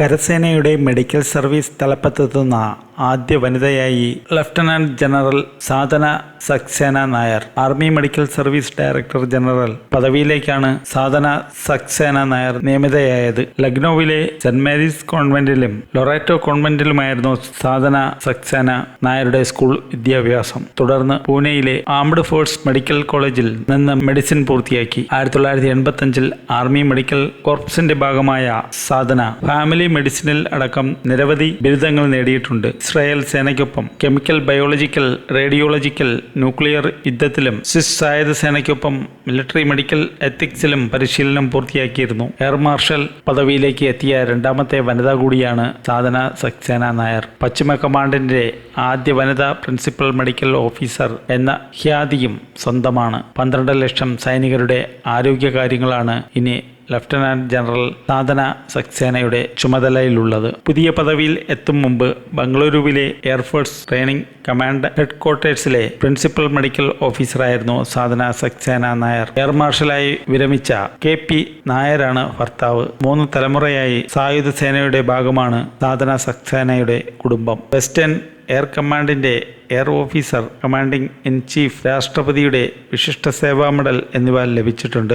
കരസേനയുടെ medical service തലപ്പത്തെത്തുന്ന ആദ്യ വനിതയായി lieutenant general Sadhana Saxena Nair army medical service director general പദവിയിലേക്കാണ് Sadhana Saxena Nair നിയമിതയായത്. ലക്നൌവിലെ സെന്റ് മേരീസ് കോൺവെന്റിലും ലൊറേറ്റോ കോൺവെന്റിലുമായിരുന്നു സാധന സക്സേന നായരുടെ സ്കൂൾ വിദ്യാഭ്യാസം. തുടർന്ന് പൂനെയിലെ ആംഡ് ഫോഴ്സ് മെഡിക്കൽ കോളേജിൽ നിന്ന് മെഡിസിൻ പൂർത്തിയാക്കി. ആയിരത്തി തൊള്ളായിരത്തി എൺപത്തി അഞ്ചിൽ ആർമി മെഡിക്കൽ കോർപ്സിന്റെ ഭാഗമായ സാധന ഫാമിലി മെഡിസിനിൽ അടക്കം നിരവധി ബിരുദങ്ങൾ നേടിയിട്ടുണ്ട്. ഇസ്രായേൽ സേനയ്ക്കൊപ്പം കെമിക്കൽ ബയോളജിക്കൽ റേഡിയോളജിക്കൽ ന്യൂക്ലിയർ യുദ്ധത്തിലും സ്വിസ് സായുധ സേനയ്ക്കൊപ്പം മിലിറ്ററി മെഡിക്കൽ എത്തിക്സിലും പരിശീലനം പൂർത്തിയാക്കിയിരുന്നു. എയർ മാർഷൽ പദവിയിലേക്ക് എത്തിയ രണ്ടാമത്തെ വനിത കൂടിയാണ് സാധന സക്സേന നായർ. പശ്ചിമ കമാൻഡിന്റെ ആദ്യ വനിതാ പ്രിൻസിപ്പൽ മെഡിക്കൽ ഓഫീസർ എന്ന ഖ്യാതിയും സ്വന്തമാണ്. പന്ത്രണ്ട് ലക്ഷം സൈനികരുടെ ആരോഗ്യകാര്യങ്ങളാണ് ഇനി ലഫ്റ്റനന്റ് ജനറൽ സാധന സക്സേനയുടെ ചുമതലയിലുള്ളത്. പുതിയ പദവിയിൽ എത്തും മുമ്പ് ബംഗളൂരുവിലെ air force training command head ക്വാർട്ടേഴ്സിലെ principal medical ഓഫീസറായിരുന്നു സാധന സക്സേന നായർ. എയർ മാർഷലായി വിരമിച്ച കെ പി നായരാണ് ഭർത്താവ്. മൂന്ന് തലമുറയായി സായുധ സേനയുടെ ഭാഗമാണ് സാധന സക്സേനയുടെ കുടുംബം. വെസ്റ്റേൺ എയർ കമാൻഡിന്റെ air officer commanding in chief രാഷ്ട്രപതിയുടെ വിശിഷ്ട സേവാ മെഡൽ എന്നിവ ലഭിച്ചിട്ടുണ്ട്.